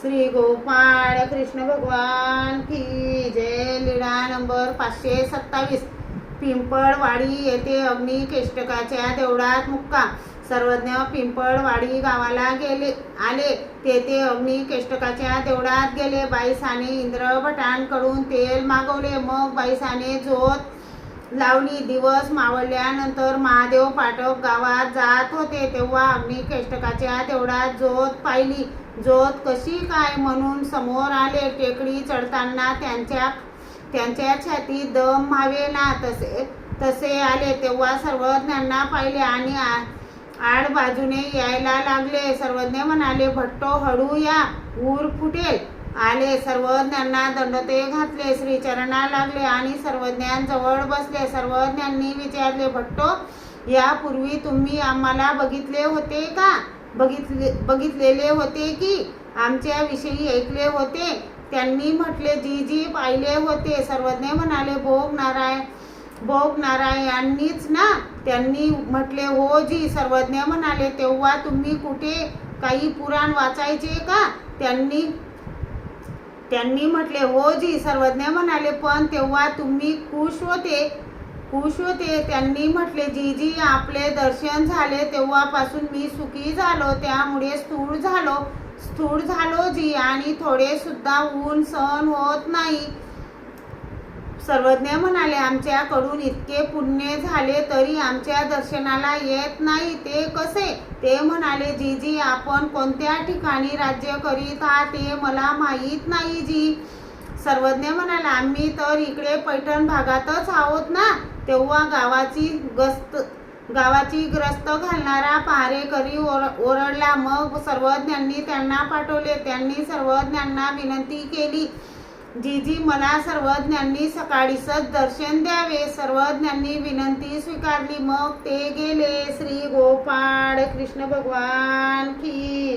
श्री गोपाळ कृष्ण भगवान की जय लीळा नंबर पाचशे सत्तावीस. पिंपळवाडी येथे अग्निकेष्टकाच्या देवळात मुक्का. सर्वज्ञ पिंपळवाडी गावाला गेले आले. तेथे अग्निकेष्टकाच्या देवळात गेले. बाईसाने इंद्र भटांकडून तेल मागवले. मग बाईसाने झोत लावली. दिवस मावळल्यानंतर महादेव पाठक गावात जात होते. तेव्हा अग्निकेष्टकाच्या देवळात जोत पाहिली. जोत कशी काय म्हणून समोर आले? टेकडी चढताना त्यांच्या त्यांच्या छातीत दम व्हावे ना? तसे तसे आले. तेव्हा सर्वज्ञांना पाहिले आणि आ- आड बाजूने यायला लागले. सर्वज्ञ म्हणाले भट्टो हळू या. ऊर फुटेल. आले. सर्वज्ञांना दंडते घातले. श्रीचरणा लागले आणि सर्वज्ञांजवळ बसले. सर्वज्ञांनी विचारले भट्टो यापूर्वी तुम्ही आम्हाला बघितले होते का? बघितले बघितलेले होते की आमच्याविषयी ऐकले होते. त्यांनी म्हटले जी जी पाहिले होते. सर्वज्ञ म्हणाले भोग नारायण भोग नारायणांनीच ना? त्यांनी म्हटले हो जी. सर्वज्ञ म्हणाले तेव्हा तुम्ही कुठे काही पुराण वाचायचे का? त्यांनी त्यांनी म्हटले हो जी. सर्वज्ञ म्हणाले पण तेव्हा तुम्ही खुश होते खुश होते त्यांनी म्हटले जी जी आपले दर्शन झाले तेव्हापासून मी सुखी झालो त्यामुळे स्थूळ झालो स्थूळ झालो जी आणि थोडे सुद्धा ऊन सहन होत नाही. सर्वज्ञ म्हणाले आमच्याकडून इतके पुण्य झाले तरी आमच्या दर्शनाला येत नाही ते कसे? ते म्हणाले जी जी आपण कोणत्या ठिकाणी राज्य करीत आहात ते मला माहीत नाही जी. सर्वज्ञ म्हणाला आम्ही तर इकडे पैठण भागातच आहोत ना तेव्हा गावाची गस्त गावाची ग्रस्त घालणारा पहारेकरी ओर ओरडला. मग सर्वज्ञांनी त्यांना पाठवले. त्यांनी सर्वज्ञांना विनंती केली. जीजी मला सर्वज्ञांनी सकाळीच दर्शन द्यावे. सर्वज्ञांनी विनंती स्वीकारली. मग ते गेले. श्री गोपाळ कृष्ण भगवान की